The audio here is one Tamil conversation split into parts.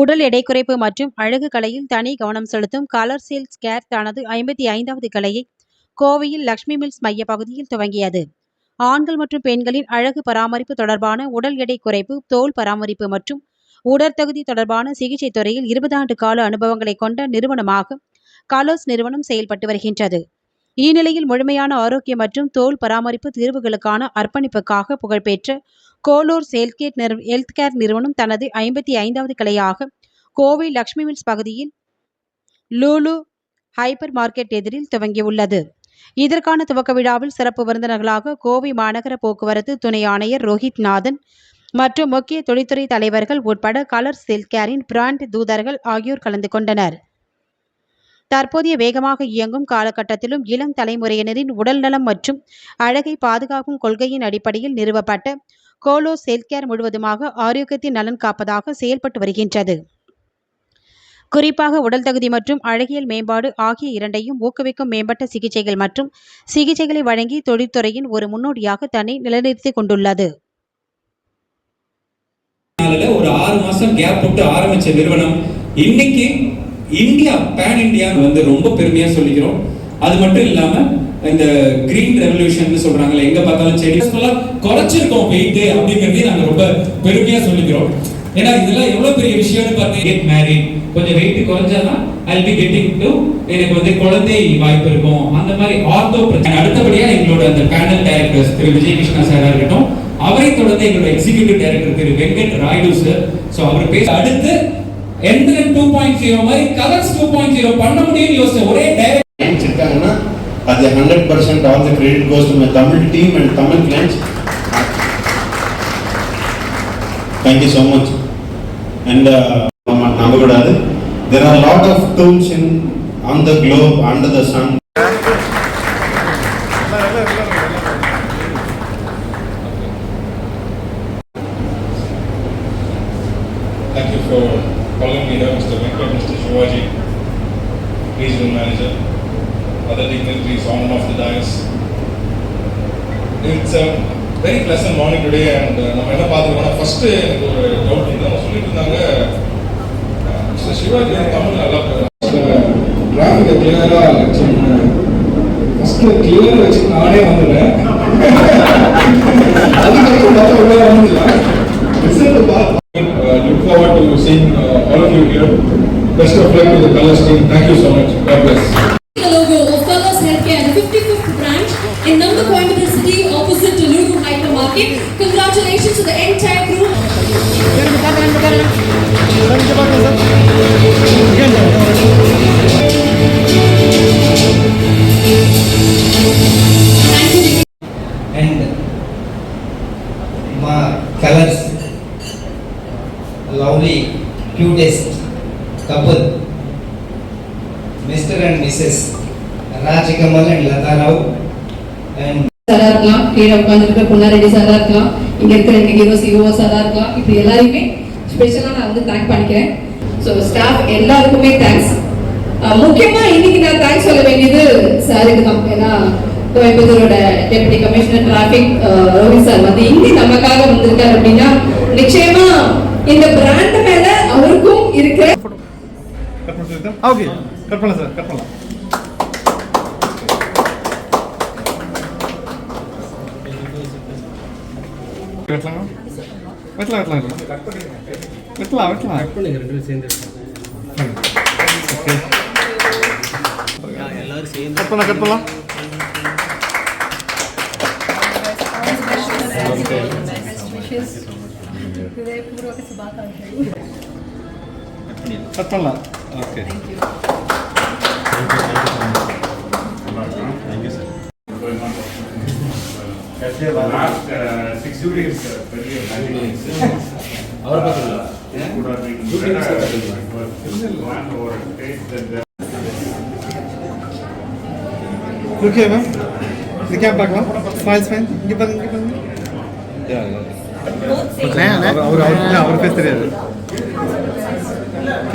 உடல் எடை குறைப்பு மற்றும் அழகு கலையில் தனி கவனம் செலுத்தும் கலர் சேல்ஸ் கேர் தனது ஐம்பத்தி ஐந்தாவது கலையை கோவையில் லக்ஷ்மி மில்ஸ் மைய பகுதியில் துவங்கியது. ஆண்கள் மற்றும் பெண்களின் அழகு பராமரிப்பு தொடர்பான உடல் எடை குறைப்பு தோல் பராமரிப்பு மற்றும் உடற்தகுதி தொடர்பான சிகிச்சை துறையில் இருபது ஆண்டு கால அனுபவங்களை கொண்ட நிறுவனமாக கலர்ஸ் நிறுவனம் செயல்பட்டு வருகின்றது. இந்நிலையில் முழுமையான ஆரோக்கியம் மற்றும் தோல் பராமரிப்பு தீர்வுகளுக்கான அர்ப்பணிப்புக்காக புகழ்பெற்ற கோலூர் சேல்கேட் நிறு ஹெல்த் கேர் நிறுவனம் தனது ஐம்பத்தி ஐந்தாவது கிளையாக கோவை லக்ஷ்மி மில்ஸ் பகுதியில் லூலு ஹைப்பர் மார்க்கெட் எதிரில் துவங்கியுள்ளது. இதற்கான துவக்க விழாவில் சிறப்பு விருந்தினர்களாக கோவை மாநகர போக்குவரத்து துணை ஆணையர் ரோஹித் நாதன் மற்றும் முக்கிய தொழில்துறை தலைவர்கள் உட்பட கலர் செல்கேரின் பிராண்ட் தூதர்கள் ஆகியோர் கலந்து கொண்டனர். தற்போதைய வேகமாக இயங்கும் காலகட்டத்திலும் இளம் தலைமுறையினரின் உடல்நலம் மற்றும் அழகை பாதுகாக்கும் கொள்கையின் அடிப்படையில் நிறுவப்பட்ட கோலோ செல்கேர் முழுவதுமாக ஆரோக்கியத்தின் நலன் காப்பதாக செயல்பட்டு வருகின்றது. குறிப்பாக உடல் தகுதி மற்றும் அழகியல் மேம்பாடு ஆகிய இரண்டையும் ஊக்குவிக்கும் மேம்பட்ட சிகிச்சைகள் மற்றும் சிகிச்சைகளை வழங்கி தொழில்துறையின் ஒரு முன்னோடியாக தன்னை நிலைநிறுத்திக் கொண்டுள்ளது. ஒரு ஆறு மாசம் கேப் போட்டு ஆரம்பிச்ச நிறுவனம் இன்னைக்கு இந்தியா பேன் இந்தியா வந்து ரொம்ப பெருமையா சொல்லிக்கிறோம். அது மட்டும் இல்லாம இந்த கிரீன் ரெவல்யூஷன் சொல்றாங்கல்ல எங்க பார்த்தாலும் செடி சொல்லலாம் குறைச்சிருக்கோம் வெயிட் அப்படிங்கறதே நாங்க ரொம்ப பெருமையா சொல்லிக்கிறோம். ஏன்னா இதெல்லாம் எவ்வளவு பெரிய விஷயம்னு பார்த்தீங்க கெட் மேரிட் கொஞ்சம் வெயிட் குறைஞ்சாதான் ஐ பி கெட்டிங் டு எனக்கு வந்து குழந்தை வாய்ப்பு இருக்கும். அந்த மாதிரி ஆர்த்தோ பிரச்சனை. அடுத்தபடியா எங்களோட அந்த பேனல் டைரக்டர்ஸ் திரு விஜய் கிருஷ்ணா சாரா இருக்கட்டும் அவரை தொடர்ந்து எங்களோட எக்ஸிக்யூட்டிவ் டைரக்டர் திரு வெங்கட் ராயுடு சார் ஸோ அவர் பேச அடுத்து டூ பாயிண்ட் ஜீரோ மாதிரி கலர்ஸ் டூ பாயிண்ட் ஜீரோ பண்ண முடியும்னு ஒரே டைரக்ட் அது hundred percent all the credit goes to Tamil team and Tamil clients thank you so much and நம்பக்கூடாது. There are lot of tools in on the globe under the sun me Mr. Shivaji, regional manager, other dignitaries on and off the dais. It's a very pleasant morning today and uh, நம்ம என்ன பார்த்துருக்கோம்னா ஃபர்ஸ்ட் எனக்கு ஒரு டவுட் இருந்து அவங்க சொல்லிட்டு இருந்தாங்க uh, மிஸ்டர் சிவாஜி தமிழ் நல்லா டிராஃபிக்கை கிளியராக வச்சு ஃபர்ஸ்ட் கிளியர் வச்சு நானே வந்துடுறேன் அதுக்கப்புறம் பார்த்தா உள்ளே வந்துடலாம் ரிசல்ட் பார்த்து forward to seeing uh, all of you here. Best of luck to the Colors team. Thank you so much. God bless. The logo of Colors Healthcare, the 55th branch in Namda Coimbatore City, opposite to Lulu Hypermarket. Congratulations to the entire group. Cutest couple Mr. and Mrs. Rajikamal and Lata Rao and சாரா இருக்கலாம் கீழே உட்காந்துருக்க பொன்னாரெட்டி சாரா இருக்கலாம் இங்க இருக்கிற எங்க ஹீரோ சிஓ சாரா இருக்கலாம் இப்படி எல்லாரையுமே ஸ்பெஷலா நான் வந்து தேங்க் பண்ணிக்கிறேன் ஸோ ஸ்டாஃப் எல்லாருக்குமே தேங்க்ஸ் முக்கியமா இன்னைக்கு நான் தேங்க்ஸ் சொல்ல வேண்டியது சாருக்கு தான் ஏன்னா கோயம்புத்தூரோட deputy commissioner traffic Rohit sir வந்து இன்னி நமக்காக வந்திருக்காரு அப்படின்னா நிச்சயமா இந்த சொல்லிட்டா ஓகே கட் பண்ணலாம் சார் கட் பண்ணலாம் வெட்டலாமா வெட்டலாம் வெட்டலாம் வெட்டலாம் வெட்டலாம் கட் பண்ணுங்க ரெண்டு சேர்ந்து ஓகே கட் பண்ணலாம் கட் பண்ணலாம் கட் பண்ணலாம் okay last uh, six days, uh, very amazing. Our Could have been better. It was still one over taste that the okay ma'am இந்த கேம் பார்க்கலாம் ஸ்மைல் ஸ்மைல் இங்கே பாருங்க இங்கே பாருங்க அவர் அவர் அவர் அவர் பேச தெரியாது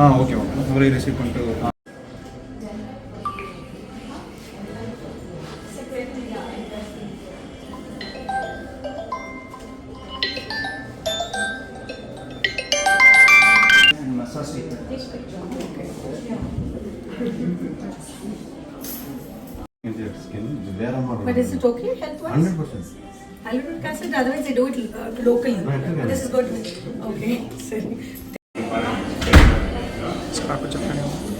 ஆ ஓகே ஓகே அவரே ரிசீவ் பண்ணிட்டு But is it okay health-wise? Hundred percent. I would consider otherwise they do it uh, locally. This is good. Okay. It's a copper to.